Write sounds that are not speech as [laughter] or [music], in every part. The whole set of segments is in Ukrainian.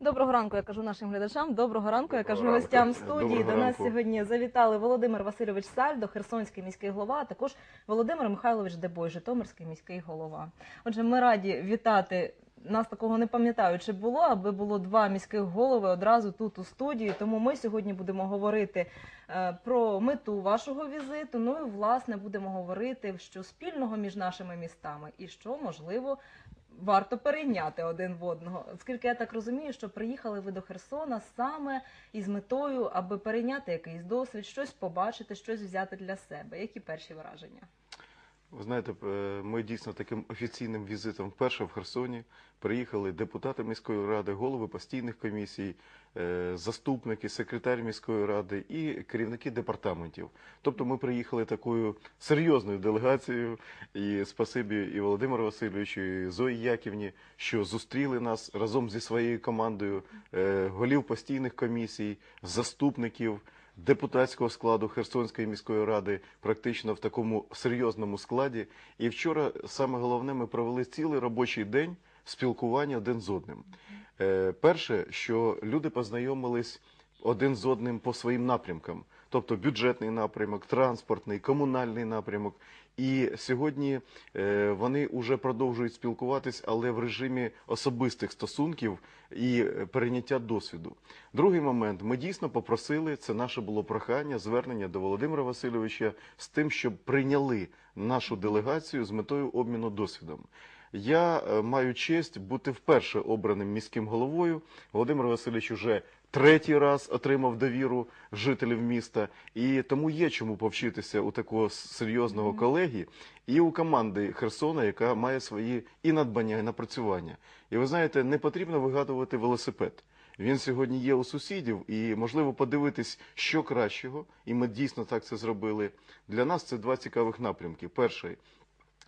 Доброго ранку, я кажу нашим глядачам. Доброго ранку, я кажу Доброго гостям ранку. студії. Доброго До нас ранку. сьогодні завітали Володимир Васильович Сальдо, Херсонський міський голова, а також Володимир Михайлович Дебой, Житомирський міський голова. Отже, ми раді вітати. Нас такого не пам'ятаю, чи було, аби було два міських голови одразу тут у студії. Тому ми сьогодні будемо говорити е, про мету вашого візиту. Ну і власне будемо говорити, що спільного між нашими містами і що можливо варто перейняти один в одного. Оскільки я так розумію, що приїхали ви до Херсона саме із метою, аби перейняти якийсь досвід, щось побачити, щось взяти для себе. Які перші враження? Ви знаєте, е, ми дійсно таким офіційним візитом вперше в Херсоні приїхали депутати міської ради, голови постійних комісій, е, заступники, секретар міської ради і керівники департаментів. Тобто ми приїхали такою серйозною делегацією. І спасибі і Володимиру Васильовичу, і Зої Яківні, що зустріли нас разом зі своєю командою е, голів постійних комісій, заступників. Депутатського складу Херсонської міської ради практично в такому серйозному складі. І вчора саме головне, ми провели цілий робочий день спілкування один з одним. Е, перше, що люди познайомились один з одним по своїм напрямкам, тобто бюджетний напрямок, транспортний, комунальний напрямок. І сьогодні е, вони вже продовжують спілкуватись, але в режимі особистих стосунків і е, перейняття досвіду. Другий момент ми дійсно попросили, це наше було прохання, звернення до Володимира Васильовича з тим, щоб прийняли нашу делегацію з метою обміну досвідом. Я е, маю честь бути вперше обраним міським головою. Володимир Васильович уже третій раз отримав довіру жителів міста, і тому є чому повчитися у такого серйозного колеги і у команди Херсона, яка має свої і надбання, і напрацювання. І ви знаєте, не потрібно вигадувати велосипед. Він сьогодні є у сусідів, і можливо подивитись, що кращого, і ми дійсно так це зробили. Для нас це два цікавих напрямки. Перший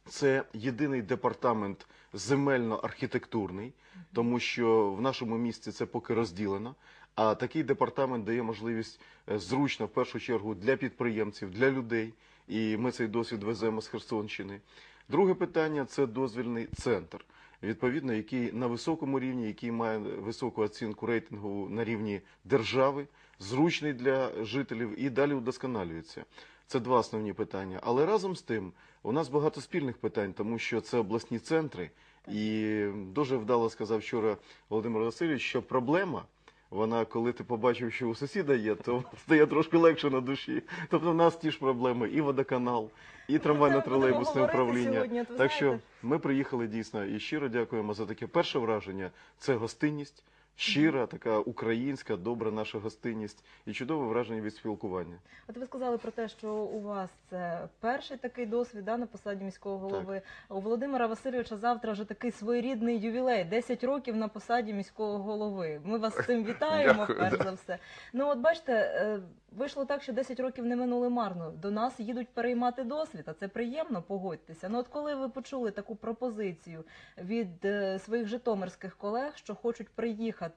це єдиний департамент земельно-архітектурний, тому що в нашому місті це поки розділено. А такий департамент дає можливість е, зручно, в першу чергу, для підприємців, для людей. І ми цей досвід веземо з Херсонщини. Друге питання це дозвільний центр, відповідно, який на високому рівні, який має високу оцінку рейтингову на рівні держави, зручний для жителів і далі удосконалюється. Це два основні питання. Але разом з тим у нас багато спільних питань, тому що це обласні центри. І дуже вдало сказав вчора Володимир Васильович, що проблема. Вона, коли ти побачив, що у сусіда є, то [laughs] стає трошки легше на душі. Тобто в нас ті ж проблеми, і водоканал, і трамвайно-тролейбусне Ну, будемо говорити управління. сьогодні, Так що ми приїхали дійсно і щиро дякуємо за таке перше враження. Це гостинність, щира, така українська, добра наша гостинність і чудове враження від спілкування. От ви сказали про те, що у вас це перший такий досвід да, на посаді міського голови. У Володимира Васильовича завтра вже такий своєрідний ювілей 10 років на посаді міського голови. Ми вас з цим вітаємо, Дякую, перш да. за все. Ну от бачите, е, вийшло так, що 10 років не минули марно. До нас їдуть переймати досвід, а це приємно, погодьтеся. Ну от коли ви почули таку пропозицію від е, своїх житомирських колег, що хочуть приїхати.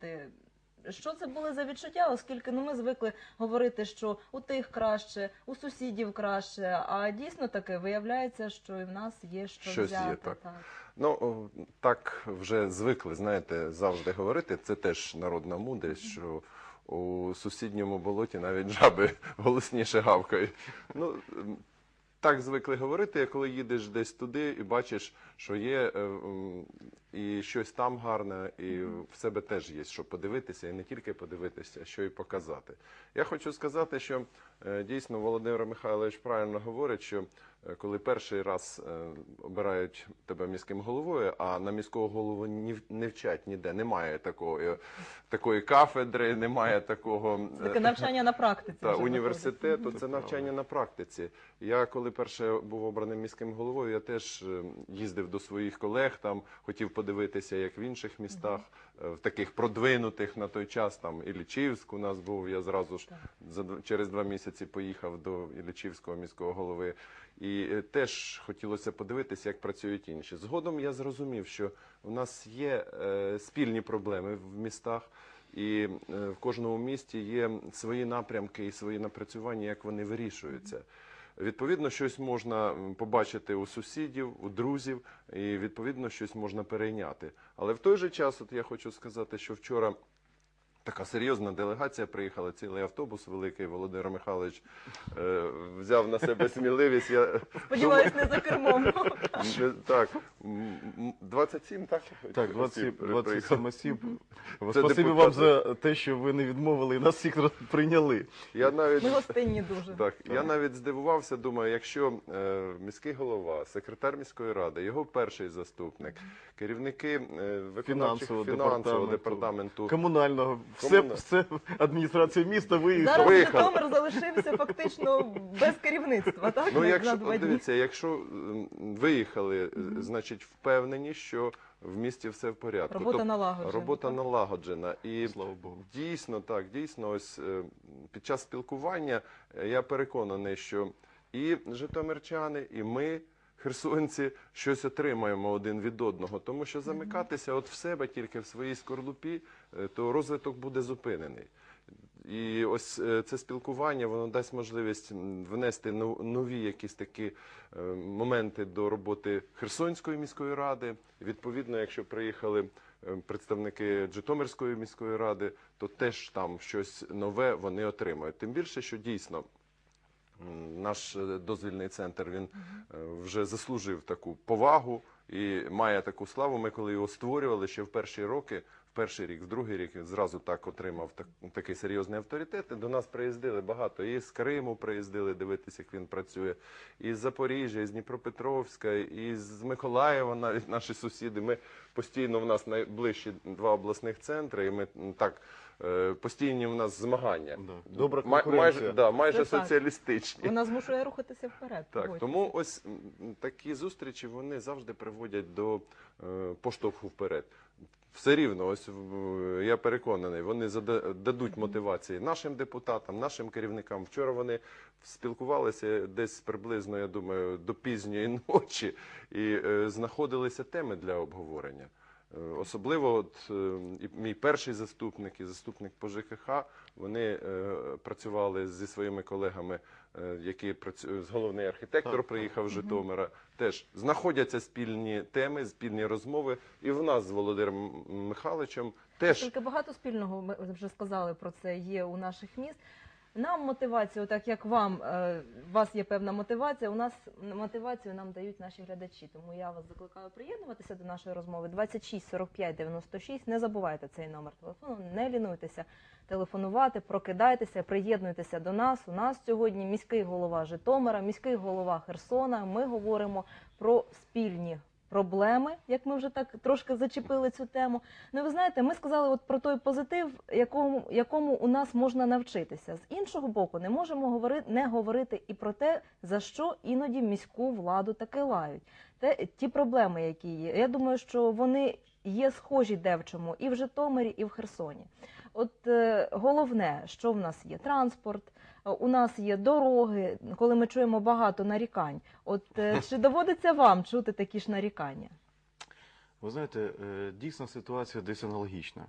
Що це були за відчуття, оскільки ну ми звикли говорити, що у тих краще, у сусідів краще, а дійсно таке виявляється, що і в нас є що Щось є, взяти. так. Ну так вже звикли, знаєте, завжди говорити. Це теж народна мудрість, що у сусідньому болоті навіть жаби голосніше гавкають. Ну так звикли говорити, коли їдеш десь туди і бачиш, що є е, і щось там гарне, і в себе теж є що подивитися, і не тільки подивитися, а що і показати. Я хочу сказати, що е, дійсно Володимир Михайлович правильно говорить, що е, коли перший раз обирають тебе міським головою, а на міського голову ні, не вчать ніде, немає такого, е, такої кафедри, немає такого Таке навчання на практиці. та, університету, це навчання на практиці. Я коли перше був обраним міським головою, я теж е, їздив до своїх колег, там хотів подивитися, як в інших містах, е, в таких продвинутих на той час, там Іллічівськ у нас був. Я зразу ж за через два місяці поїхав до Іллічівського міського голови. І е, теж хотілося подивитися, як працюють інші. Згодом я зрозумів, що в нас є спільні проблеми в містах. І в кожному місті є свої напрямки і свої напрацювання, як вони вирішуються. Відповідно, щось можна побачити у сусідів, у друзів, і відповідно щось можна перейняти. Але в той же час, от я хочу сказати, що вчора. Така серйозна делегація приїхала, цілий автобус великий. Володимир Михайлович е, взяв на себе сміливість. Я Сподіваюсь, не за кермом. Так, м, м, 27, так? Так, 27, 27 осіб. Спасибі вам за те, що ви не відмовили і нас всіх прийняли. Я навіть Ми гостинні дуже. Так, я навіть здивувався, думаю, якщо е, міський голова, секретар міської ради, його перший заступник, керівники е, виконавчих Фінансового департаменту, Комунального, все, Комуна- все адміністрація міста виїхала. Зараз Виїхав. Житомир залишився фактично без керівництва, так? Ну, на- якщо на два от дні. дивіться, якщо м, виїхали, е, значить впевнені, що в місті все в порядку. Робота Тобто, налагоджена, Робота так? налагоджена. І Слава Богу. Дійсно, так, дійсно, ось е, під час спілкування е, я переконаний, що і житомирчани, і ми, херсонці, щось отримаємо один від одного. Тому що замикатися от в себе тільки в своїй скорлупі, то розвиток буде зупинений. І ось е, це спілкування воно дасть можливість внести нов- нові якісь такі е, моменти до роботи Херсонської міської ради. Відповідно, якщо приїхали е, представники Житомирської міської ради, то теж там щось нове вони отримають. Тим більше, що дійсно наш е, дозвільний центр він е, вже заслужив таку повагу і має таку славу. Ми коли його створювали ще в перші роки. Перший рік, в другий рік він зразу так отримав так, такий серйозний авторитет. І до нас приїздили багато. І з Криму приїздили дивитися, як він працює, і з Запоріжжя, і з Дніпропетровська, і з Миколаєва, навіть наші сусіди. Ми постійно в нас найближчі два обласних центри, і ми так е, постійні в нас змагання. Да. Добра Май- конкуренція. майже, да, майже Це соціалістичні. Вона змушує рухатися вперед. Так, тому ось такі зустрічі вони завжди приводять до е, поштовху вперед. Все рівно, ось я переконаний, вони дадуть мотивації нашим депутатам, нашим керівникам. Вчора вони спілкувалися десь приблизно, я думаю, до пізньої [laughs] ночі і е, знаходилися теми для обговорення. Е, Особливо от, е, і мій перший заступник і заступник по ЖКХ, вони е, працювали зі своїми колегами, е, які працюють, з головний архітектор приїхав з Житомира. Теж знаходяться спільні теми, спільні розмови. І в нас з Володимиром Михайловичем теж Тільки багато спільного ми вже сказали про це є у наших міст. Нам мотивацію, так як вам, е, у вас є певна мотивація, у нас мотивацію нам дають наші глядачі. Тому я вас закликаю приєднуватися до нашої розмови 26 45 96. Не забувайте цей номер телефону, не лінуйтеся телефонувати, прокидайтеся, приєднуйтеся до нас. У нас сьогодні міський голова Житомира, міський голова Херсона. Ми говоримо про спільні проблеми, як ми вже так трошки зачепили цю тему. Ну, ви знаєте, ми сказали от про той позитив, якому, якому у нас можна навчитися. З іншого боку, не можемо говорити, не говорити і про те, за що іноді міську владу таки лають. Те, ті проблеми, які є. Я думаю, що вони є схожі де в чому і в Житомирі, і в Херсоні. От е, головне, що в нас є транспорт, е, у нас є дороги, коли ми чуємо багато нарікань. От е, [laughs] чи доводиться вам чути такі ж нарікання? Ви знаєте, дійсно ситуація десь аналогічна.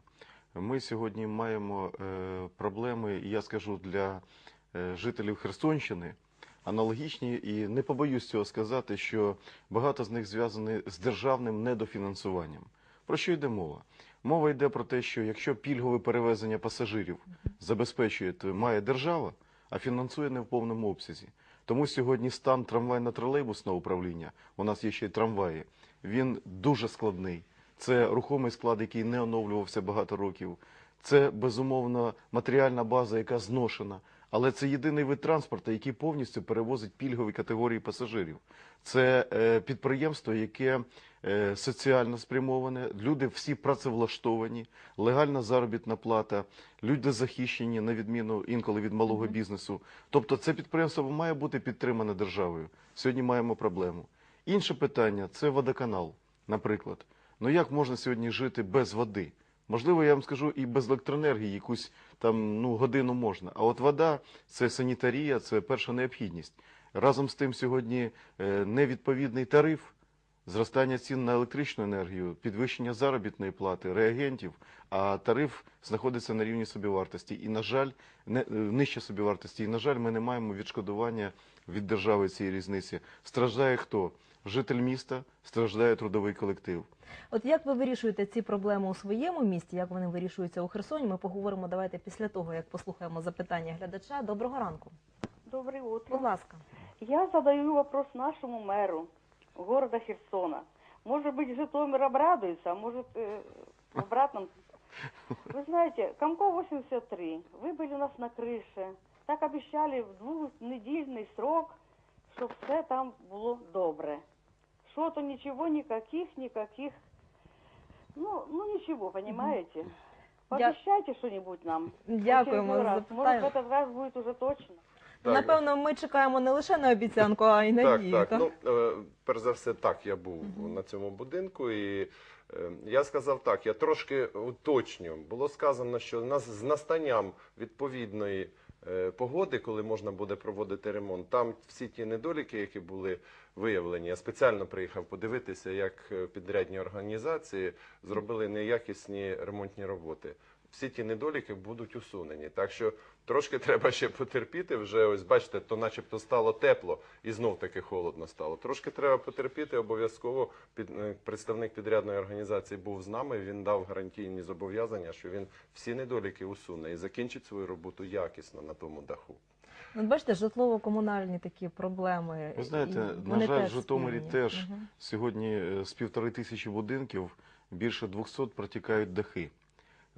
Ми сьогодні маємо проблеми, я скажу для жителів Херсонщини, аналогічні, і не побоюсь цього сказати, що багато з них зв'язані з державним недофінансуванням. Про що йде мова? Мова йде про те, що якщо пільгове перевезення пасажирів забезпечує, то має держава, а фінансує не в повному обсязі. Тому сьогодні стан трамвайно-тролейбусного управління, у нас є ще й трамваї, він дуже складний. Це рухомий склад, який не оновлювався багато років. Це безумовно матеріальна база, яка зношена. Але це єдиний вид транспорту, який повністю перевозить пільгові категорії пасажирів. Це е, підприємство, яке е, соціально спрямоване, люди всі працевлаштовані, легальна заробітна плата, люди захищені, на відміну інколи від малого бізнесу. Тобто це підприємство має бути підтримане державою. Сьогодні маємо проблему. Інше питання це водоканал, наприклад. Ну як можна сьогодні жити без води? Можливо, я вам скажу і без електроенергії якусь там ну, годину можна. А от вода це санітарія, це перша необхідність. Разом з тим сьогодні е, невідповідний тариф зростання цін на електричну енергію, підвищення заробітної плати, реагентів, а тариф знаходиться на рівні собівартості. І, на жаль, не, е, нижче собівартості. І, на жаль, ми не маємо відшкодування від держави цієї різниці. Страждає хто? Житель міста, страждає трудовий колектив. От як ви вирішуєте ці проблеми у своєму місті? Як вони вирішуються у Херсоні? Ми поговоримо давайте після того, як послухаємо запитання глядача. Доброго ранку. Доброе утро. Будь ласка. Я задаю вопрос нашему мэру города Херсона. Может быть, Житомир обрадуется, а может, э, в обратном. [laughs] Вы знаете, Комко 83, вы были у нас на крыше. Так обещали в двухнедельный срок, щоб все там було добре. Що то нічого, никаких, никаких. Ну, ну ничего, понимаете? Пообещайте что-нибудь нам. Дякуємо раз. Может, в этот раз будет уже точно. Так. Напевно, ми чекаємо не лише на обіцянку, а й надію. Так, так. Ну, е, перш за все, так, я був на цьому будинку, і я сказав так, я трошки уточню. Було сказано, що з настанням відповідної е, погоди, коли можна буде проводити ремонт, там всі ті недоліки, які були виявлені. Я спеціально приїхав подивитися, як е, підрядні організації зробили неякісні ремонтні роботи. Всі ті недоліки будуть усунені. Так що трошки [laughs] треба ще потерпіти. Вже ось бачите, то начебто стало тепло і знов таки холодно стало. Трошки треба потерпіти. Обов'язково під е, представник підрядної організації був з нами. Він дав гарантійні зобов'язання, що він всі недоліки усуне і закінчить свою роботу якісно на тому даху. Ну, бачите, житлово-комунальні такі проблеми. Ви знаєте, і на жаль, в Житомирі спільні. теж Мгм. сьогодні е, з півтори тисячі будинків більше 200 протікають дахи.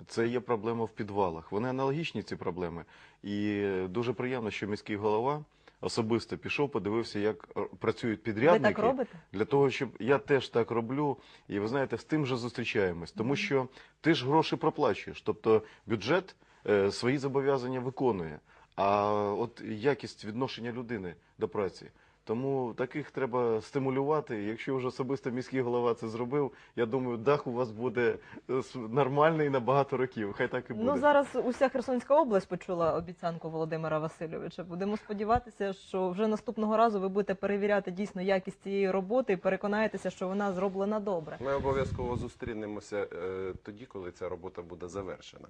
Це є проблема в підвалах. Вони аналогічні ці проблеми. І дуже приємно, що міський голова особисто пішов, подивився, як працюють Ви підрядники. так робите? Для того, щоб я теж так роблю, і ви знаєте, з тим же зустрічаємось, тому що ти ж гроші проплачуєш. Тобто бюджет е, свої зобов'язання виконує, а от якість відношення людини до праці. Тому таких треба стимулювати. Якщо вже особисто міський голова це зробив, я думаю, дах у вас буде е, нормальний на багато років. Хай так і буде. Ну зараз уся Херсонська область почула обіцянку Володимира Васильовича. Будемо сподіватися, що вже наступного разу ви будете перевіряти дійсно якість цієї роботи і переконаєтеся, що вона зроблена добре. Ми обов'язково зустрінемося е, тоді, коли ця робота буде завершена.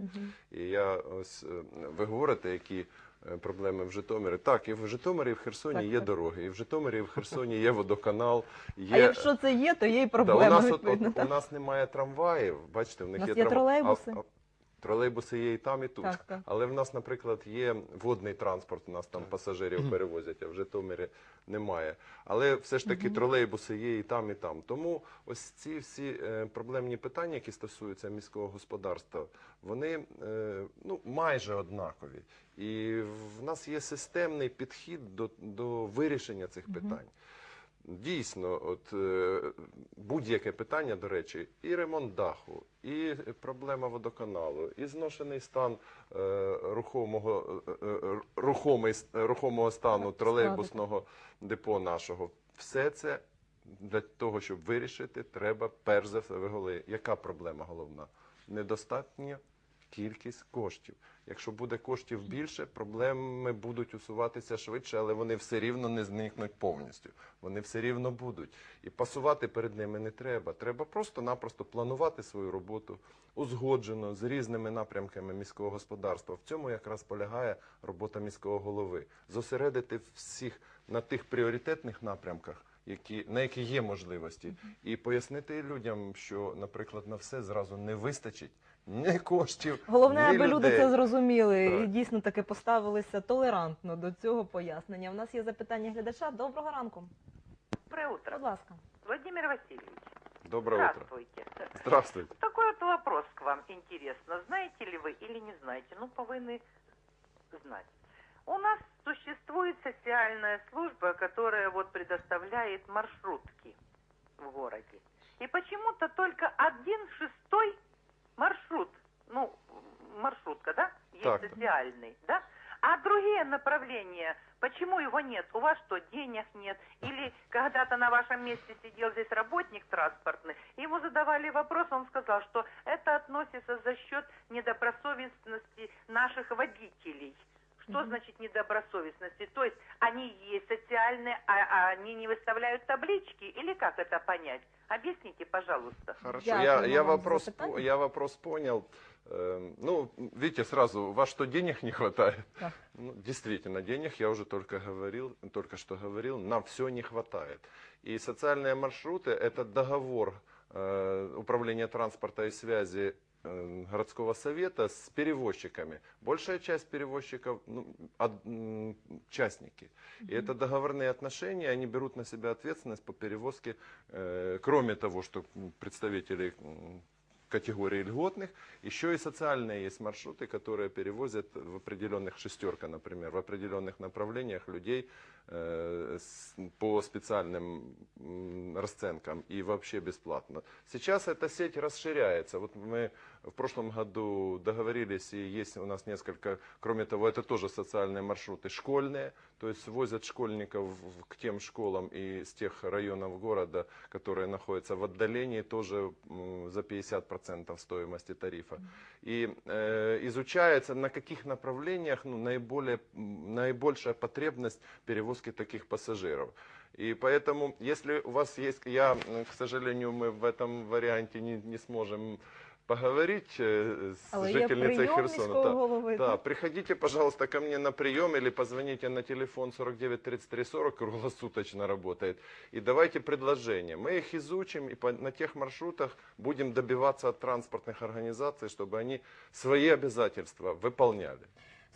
І я ось е, ви говорите, які проблеми в Житомирі. Так, і в Житомирі, і в Херсоні Так, є так. дороги, і в Житомирі, і в Херсоні є водоканал. Є... А якщо це є, то є і Да, проблема. у нас от, от, у нас немає трамваїв. Бачите, в них У нас є, є трам- тролейбуси. А, тролейбуси є і там, і тут. Так, так. Але в нас, наприклад, є водний транспорт. У нас там пасажирів перевозять, а в Житомирі немає. Але все ж таки тролейбуси є і там, і там. Тому ось ці всі е, проблемні питання, які стосуються міського господарства, вони е, ну майже однакові. І в нас є системний підхід до, до вирішення цих питань. Дійсно, от е, будь-яке питання, до речі, і ремонт даху, і проблема водоканалу, і зношений стан е, рухомого, е, рухомий, рухомого стану тролейбусного депо нашого. Все це для того, щоб вирішити, треба перш за все виголи. Яка проблема головна? Недостатня кількість коштів. Якщо буде коштів більше, проблеми будуть усуватися швидше, але вони все рівно не зникнуть повністю. Вони все рівно будуть. І пасувати перед ними не треба. Треба просто-напросто планувати свою роботу узгоджено з різними напрямками міського господарства. В цьому якраз полягає робота міського голови. Зосередити всіх на тих пріоритетних напрямках. Які на які є можливості, і пояснити людям, що, наприклад, на все зразу не вистачить ні коштів, Головне, ні аби люди людей. це зрозуміли і дійсно таки поставилися толерантно до цього пояснення. У нас є запитання глядача. Доброго ранку. Доброе утро. Будь ласка. Владимир Васильевич, Доброе утро. здравствуйте. Здравствуйте. Такой вот вопрос к вам интересно. Знаете ли вы или не знаете? Ну, повинны знать. У нас существует социальная служба, которая вот предоставляет маршрутки в городе. И почему-то только один шестой маршрут, ну, маршрутка, да, есть Так. социальный, да? А другие направления, почему его нет? У вас что, денег нет? Или когда-то на вашем месте сидел здесь работник транспортный, ему задавали вопрос, он сказал, что это относится за счет недобросовестности наших водителей, Что Мгм. значит недобросовестности? То есть они есть социальные, а, а они не выставляют таблички? Или как это понять? Объясните, пожалуйста. Хорошо, я, я, за вопрос, я вопрос понял. Эм, Ну, видите, сразу, у вас что, денег не хватает? Так. Ну, действительно, денег, я уже только говорил, только что говорил, нам все не хватает. И социальные маршруты – это договор э, управления транспорта и связи городского совета с перевозчиками. Большая часть перевозчиков ну, м, частники. И это договорные отношения, они берут на себя ответственность по перевозке, э, кроме того, что представители категории льготных, еще и социальные есть маршруты, которые перевозят в определенных шестерка, например, в определенных направлениях людей э, с- по специальным м, расценкам и вообще бесплатно. Сейчас эта сеть расширяется. Вот мы в прошлом году договорились, и есть у нас несколько, кроме того, это тоже социальные маршруты школьные, то есть возят школьников к тем школам и с тех районов города, которые находятся в отдалении, тоже за 50% стоимости тарифа. И э, изучается, на каких направлениях ну, наиболее, наибольшая потребность перевозки таких пассажиров. И поэтому, если у вас есть, я, к сожалению, мы в этом варианте не, не сможем поговорить э, с Але жительницей Херсона. Да. голови. Да, приходите, пожалуйста, ко мне на прием или позвоните на телефон 49 33 40, круглосуточно работает. И давайте предложения. Мы их изучим и по- на тех маршрутах будем добиваться от транспортных организаций, чтобы они свои обязательства выполняли.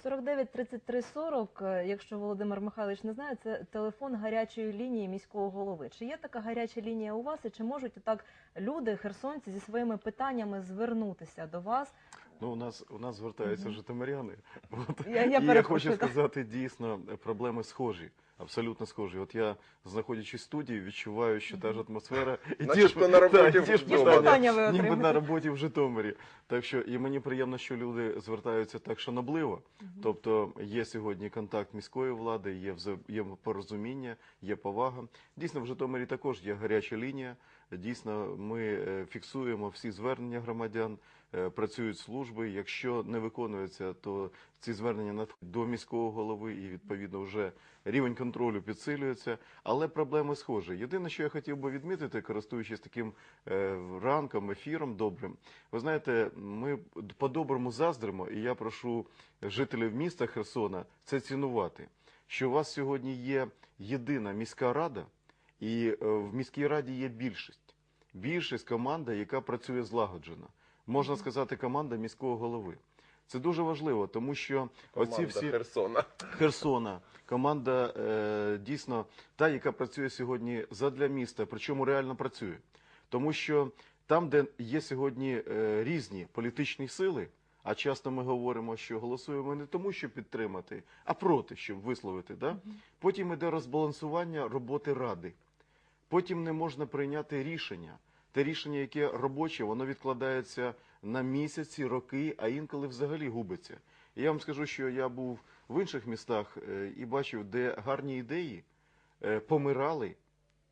49 33 40, е, якщо Володимир Михайлович не знає, це телефон гарячої лінії міського голови. Чи є така гаряча лінія у вас, і чи можуть так люди, херсонці, зі своїми питаннями звернутися до вас? Ну, у нас у нас звертаються Мгм. житомиряни. [laughs] От. Я, я і я хочу сказати, дійсно, проблеми схожі. Абсолютно схожі. От я, знаходячись в студії, відчуваю, що та ж атмосфера [laughs] і ті ж, на роботі та, ті ж питання, ніби на роботі в Житомирі. Так що і мені приємно, що люди звертаються так шанобливо. Тобто є сьогодні контакт міської влади, є є порозуміння, є повага. Дійсно, в Житомирі також є гаряча лінія. Дійсно, ми е, фіксуємо всі звернення громадян, працюють служби. Якщо не виконується, то ці звернення надходять до міського голови і відповідно вже рівень контролю підсилюється. Але проблеми схожі. Єдине, що я хотів би відмітити, користуючись таким е, ранком, ефіром добрим. Ви знаєте, ми по-доброму заздримо, і я прошу жителів міста Херсона це цінувати. Що у вас сьогодні є єдина міська рада, і е, в міській раді є більшість. Більшість команда, яка працює злагоджено. Можна сказати, команда міського голови. Це дуже важливо, тому що оці всі Херсона. Херсона, команда е, дійсно та, яка працює сьогодні задля міста, причому реально працює. Тому що там, де є сьогодні е, різні політичні сили, а часто ми говоримо, що голосуємо не тому, щоб підтримати, а проти, щоб висловити. Да? Потім іде розбалансування роботи ради. Потім не можна прийняти рішення. Те рішення, яке робоче, воно відкладається на місяці, роки, а інколи взагалі губиться. Я вам скажу, що я був в інших містах е, і бачив, де гарні ідеї е, помирали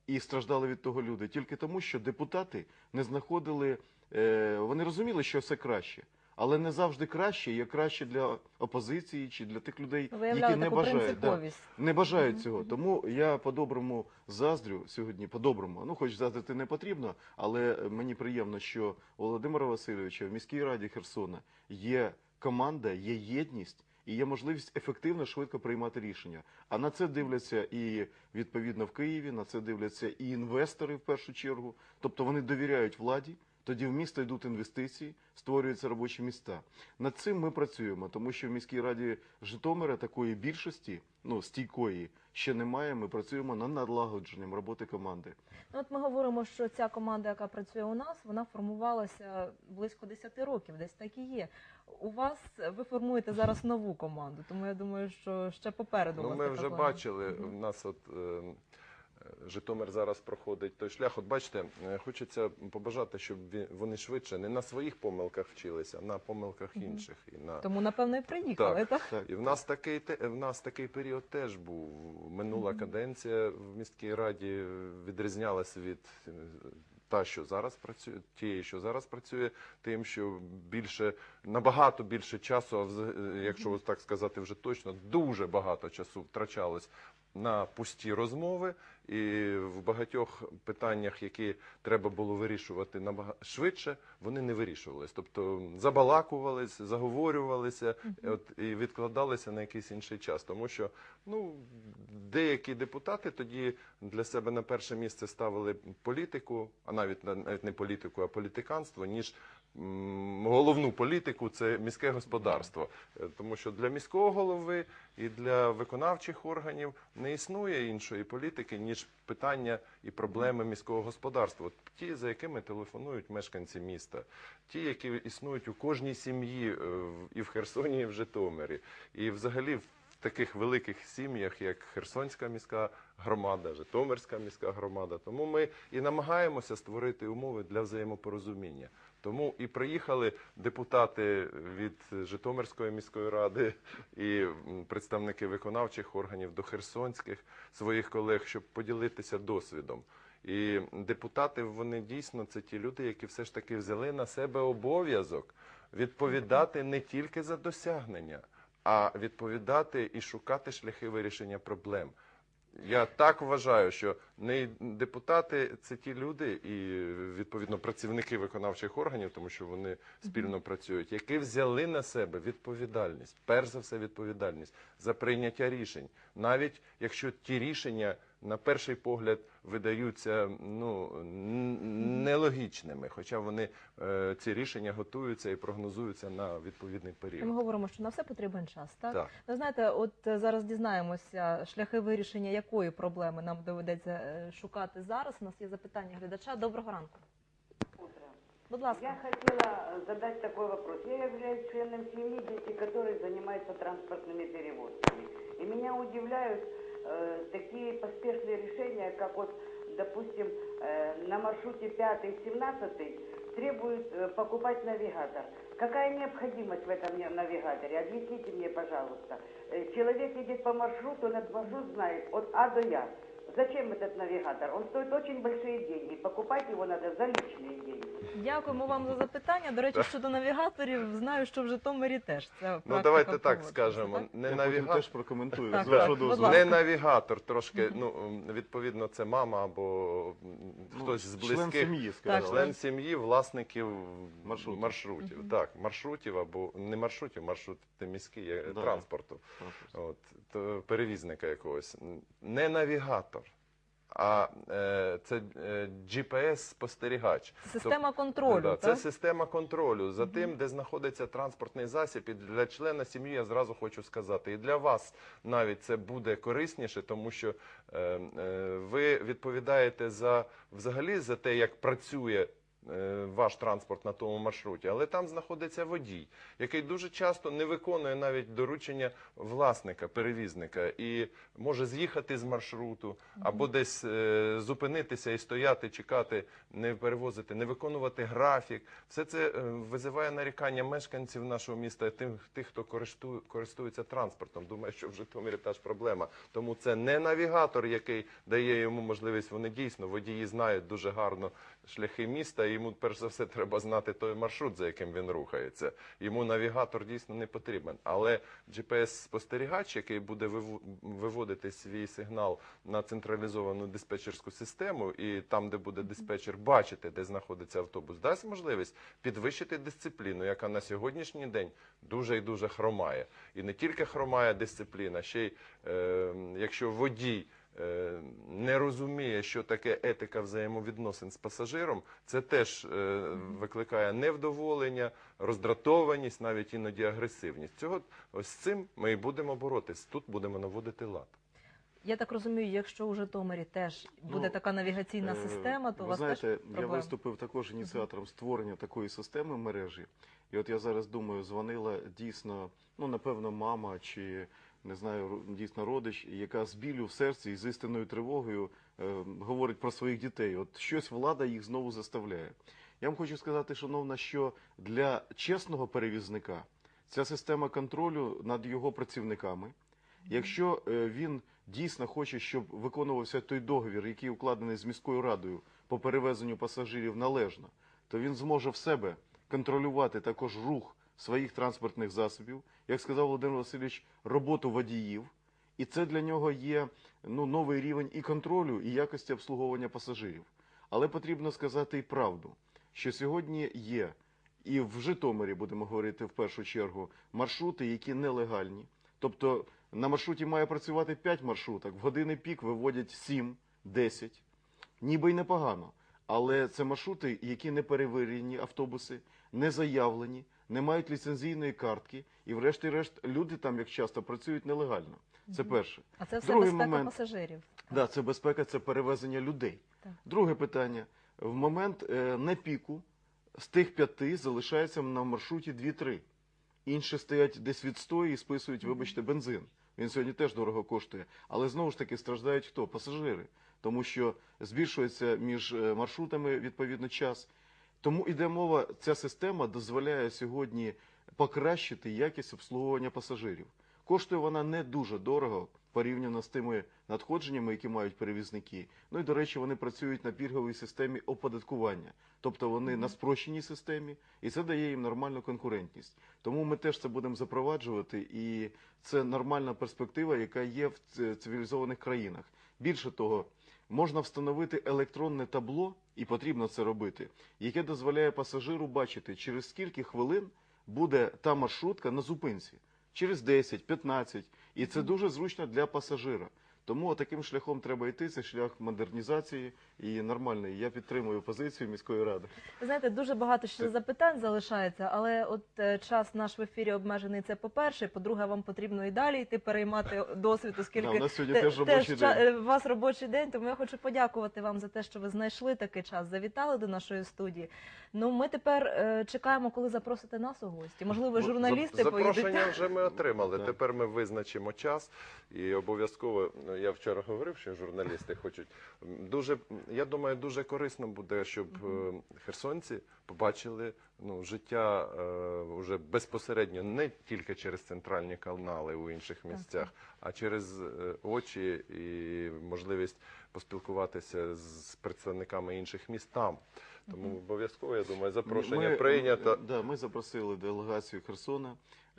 і страждали від того люди тільки тому, що депутати не знаходили, е, вони розуміли, що все краще. Але не завжди краще є краще для опозиції чи для тих людей, які не таку бажають. Да принциповість. не бажають цього. Тому я по-доброму заздрю сьогодні, по-доброму. Ну, хоч заздрити не потрібно, але мені приємно, що у Володимира Васильовича в міській раді Херсона є команда, є єдність. І є можливість ефективно, швидко приймати рішення. А на це дивляться і відповідно в Києві, на це дивляться і інвестори в першу чергу. Тобто вони довіряють владі, тоді в місто йдуть інвестиції, створюються робочі міста. Над цим ми працюємо, тому що в міській раді Житомира такої більшості, ну стійкої, ще немає. Ми працюємо над налагодженням роботи команди. Ну, от ми говоримо, що ця команда, яка працює у нас, вона формувалася близько 10 років, десь так і є. У вас ви формуєте зараз нову команду, тому я думаю, що ще попереду. Ну, вас ми така вже плана. бачили, в нас от е, Житомир зараз проходить той шлях. От бачите, е, хочеться побажати, щоб вони швидше не на своїх помилках вчилися, а на помилках інших. І на... Тому, напевно, і приїхали, так? Так. І в нас такий в нас такий період теж був. Минула каденція в міській раді відрізнялася від е, та, що зараз працює, тієї, що зараз працює, тим, що більше набагато більше часу, взаг- якщо так сказати вже точно, дуже багато часу втрачалось на пусті розмови, і в багатьох питаннях, які треба було вирішувати швидше, вони не вирішувались. Тобто забалакувались, заговорювалися от, і відкладалися на якийсь інший час. Тому що ну, деякі депутати тоді для себе на перше місце ставили політику, а навіть навіть не політику, а політиканство, ніж головну політику це міське господарство. Е, Тому що для міського голови і для виконавчих органів не існує іншої політики, ніж питання і проблеми міського господарства. От ті, за якими телефонують мешканці міста, ті, які існують у кожній сім'ї е, і в Херсоні, і в Житомирі, і взагалі в таких великих сім'ях, як Херсонська міська громада, Житомирська міська громада. Тому ми і намагаємося створити умови для взаємопорозуміння. Тому і приїхали депутати від Житомирської міської ради і представники виконавчих органів до херсонських своїх колег, щоб поділитися досвідом. І депутати вони дійсно це ті люди, які все ж таки взяли на себе обов'язок відповідати не тільки за досягнення, а відповідати і шукати шляхи вирішення проблем. Я так вважаю, що не депутати це ті люди, і відповідно працівники виконавчих органів, тому що вони спільно працюють, які взяли на себе відповідальність, перш за все, відповідальність за прийняття рішень, навіть якщо ті рішення на перший погляд видаються ну н- нелогічними, хоча вони е, ці рішення готуються і прогнозуються на відповідний Ми період. говоримо, що на все потрібен час, так? Так. Ви знаєте, от е, зараз дізнаємося шляхи вирішення якої проблеми нам доведеться е, шукати зараз. У нас є запитання глядача. Доброго ранку. Будь ласка. Я хотела э, задать такой вопрос. Я являюсь членом семьи, дети которых занимаются транспортными перевозками. И меня удивляют Э, такие поспешные решения, как вот, допустим, э, на маршруте 5-17 требуют э, покупать навигатор. Какая необходимость в этом навигаторе? Объясните мне, пожалуйста. Э, Человек едет по маршруту, он этот маршрут знает от А до Я. Зачем этот навигатор? Он стоит очень большие деньги. Покупать его надо за личные. Дякуємо вам за запитання. До речі, щодо навігаторів, знаю, що в Житомирі теж це Ну давайте так скажемо. Не Я потім навігатор. теж прокоментую, Так, з вашого так, будь дозволу. ласка. Не навігатор, трошки, [laughs] ну, відповідно, це мама або Ну, хтось з член близьких. сім'ї, Так, скажімо. Член сім'ї власників Маршрутів. маршрутів. Так, маршрутів або не маршрутів, маршрути міські е, Да. транспорту. От, то перевізника якогось. Не навігатор, а е, це е, GPS-спостерігач. Система контролю, Да, так? Це система контролю за тим, де знаходиться транспортний засіб. І для члена сім'ї я зразу хочу сказати, і для вас навіть це буде корисніше, тому що е, е, ви відповідаєте за взагалі за те, як працює. Е, Ваш транспорт на тому маршруті, але там знаходиться водій, який дуже часто не виконує навіть доручення власника, перевізника, і може з'їхати з маршруту або десь е, зупинитися і стояти, чекати, не перевозити, не виконувати графік. Все це е, визиває нарікання мешканців нашого міста, тих, тих хто користує, користується транспортом. Думаю, що в Житомирі та ж проблема. Тому це не навігатор, який дає йому можливість. Вони дійсно водії знають дуже гарно шляхи міста. І йому перш за все треба знати той маршрут, за яким він рухається. Йому навігатор дійсно не потрібен. Але GPS-спостерігач, який буде виводити свій сигнал на централізовану диспетчерську систему, і там, де буде диспетчер бачити, де знаходиться автобус, дасть можливість підвищити дисципліну, яка на сьогоднішній день дуже і дуже хромає. І не тільки хромає дисципліна, ще й е, якщо водій. Е, Не розуміє, що таке етика взаємовідносин з пасажиром, це теж е, викликає невдоволення, роздратованість, навіть іноді агресивність. Цього ось з цим ми і будемо боротись. Тут будемо наводити лад. Я так розумію, якщо у Житомирі теж буде Ну, така навігаційна Е, система, то у вас знаєте, теж я виступив також ініціатором створення такої системи мережі. І от я зараз думаю, дзвонила дійсно, ну напевно, мама чи не знаю, дійсно родич, яка з білю в серці і з істинною тривогою е, говорить про своїх дітей. От щось влада їх знову заставляє. Я вам хочу сказати, шановна, що для чесного перевізника ця система контролю над його працівниками. Якщо е, він дійсно хоче, щоб виконувався той договір, який укладений з міською радою по перевезенню пасажирів належно, то він зможе в себе контролювати також рух своїх транспортних засобів, як сказав Володимир Васильович, роботу водіїв. І це для нього є ну, новий рівень і контролю, і якості обслуговування пасажирів. Але потрібно сказати і правду, що сьогодні є і в Житомирі, будемо говорити в першу чергу, маршрути, які нелегальні. Тобто на маршруті має працювати 5 маршруток, в години пік виводять 7, 10. Ніби й непогано. Але це маршрути, які не перевірені автобуси, не заявлені, не мають ліцензійної картки, і врешті-решт люди там, як часто, працюють нелегально. Це перше. А це все Другий безпека момент. пасажирів. Да, це безпека, це перевезення людей. Так. Друге питання. В момент е, не піку з тих п'яти залишається на маршруті 2-3. Інші стоять десь відстої і списують, вибачте, бензин. Він сьогодні теж дорого коштує. Але знову ж таки страждають хто? Пасажири. Тому що збільшується між е, маршрутами відповідно час. Тому іде мова, ця система дозволяє сьогодні покращити якість обслуговування пасажирів. Коштує вона не дуже дорого порівняно з тими надходженнями, які мають перевізники. Ну і до речі, вони працюють на пільговій системі оподаткування, тобто вони на спрощеній системі, і це дає їм нормальну конкурентність. Тому ми теж це будемо запроваджувати, і це нормальна перспектива, яка є в цивілізованих країнах. Більше того, можна встановити електронне табло, і потрібно це робити, яке дозволяє пасажиру бачити, через скільки хвилин буде та маршрутка на зупинці. Через 10, 15. І це дуже зручно для пасажира. Тому таким шляхом треба йти. Це шлях модернізації і нормальний. Я підтримую позицію міської ради. Ви знаєте, дуже багато ще запитань залишається, але от е, час наш в ефірі обмежений. Це по-перше. По-друге, вам потрібно і далі йти переймати досвід, оскільки Да, у нас сьогодні те- теж робочий ча- день. е, У вас робочий день, тому я хочу подякувати вам за те, що ви знайшли такий час, завітали до нашої студії. Ну, ми тепер е, чекаємо, коли запросите нас у гості. Можливо, Ну, журналісти зап- поїдуть. Запрошення вже ми отримали. Так. Тепер ми визначимо час і обов'язково. Я вчора говорив, що журналісти хочуть дуже. Я думаю, дуже корисно буде, щоб е, херсонці побачили ну життя е, уже безпосередньо не тільки через центральні канали у інших місцях, а через е, очі і можливість поспілкуватися з представниками інших міст там. Тому обов'язково я думаю, запрошення Ми- прийнято. Да, ми запросили делегацію Херсона.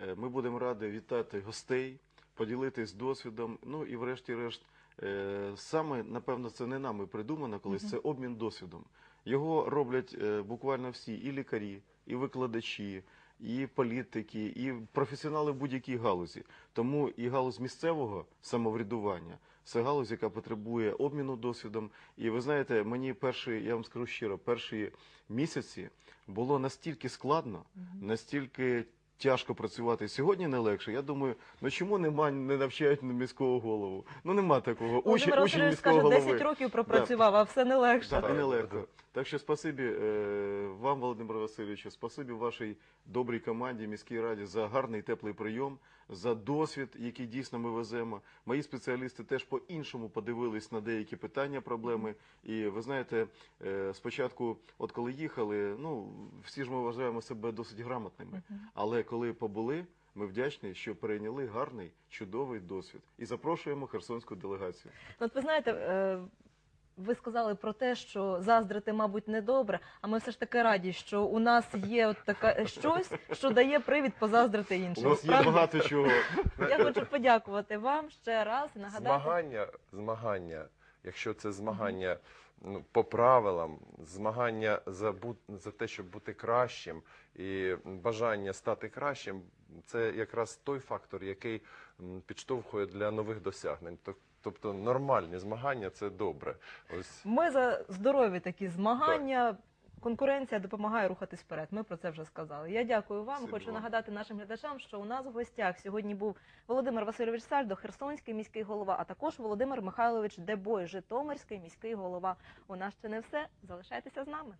Е, Ми будемо раді вітати гостей, поділитись досвідом. Ну і врешті-решт, е, саме напевно це не нами придумано, колись це обмін досвідом. Його роблять е, буквально всі, і лікарі, і викладачі, і політики, і професіонали в будь-якій галузі. Тому і галузь місцевого самоврядування це галузь, яка потребує обміну досвідом. І ви знаєте, мені перші, я вам скажу щиро, перші місяці було настільки складно, настільки тяжко працювати. Сьогодні не легше. Я думаю, ну чому нема не навчають міського голову? Ну нема такого. Учень, Володимир учень Васильович міського скаже, голови. 10 років пропрацював, а все не легше. Так, нелегко. Так що спасибі е, вам, Володимир Васильовичу, спасибі вашій добрій команді, міській раді за гарний теплий прийом, за досвід, який дійсно ми веземо. Мої спеціалісти теж по-іншому подивились на деякі питання, проблеми. І ви знаєте, е, спочатку, от коли їхали, ну всі ж ми вважаємо себе досить грамотними. Але коли побули, ми вдячні, що перейняли гарний, чудовий досвід. І запрошуємо херсонську делегацію. Ну, От ви знаєте, е, ви сказали про те, що заздрити, мабуть, недобре, а ми все ж таки раді, що у нас є от таке щось, що дає привід позаздрити У іншим. нас є багато чого. Я хочу подякувати вам ще раз нагадати. Змагання, змагання, якщо це змагання ну, по правилам, змагання за, бу- за те, щоб бути кращим, і бажання стати кращим, це якраз той фактор, який підштовхує для нових досягнень. Тоб- Тобто нормальні змагання це добре. Ось Ми за здорові такі змагання. Конкуренція допомагає рухатись вперед. Ми про це вже сказали. Я дякую вам. Спасибо Хочу вам. нагадати нашим глядачам, що у нас в гостях сьогодні був Володимир Васильович Сальдо, Херсонський міський голова, а також Володимир Михайлович Дебой, Житомирський міський голова. У нас ще не все. Залишайтеся з нами.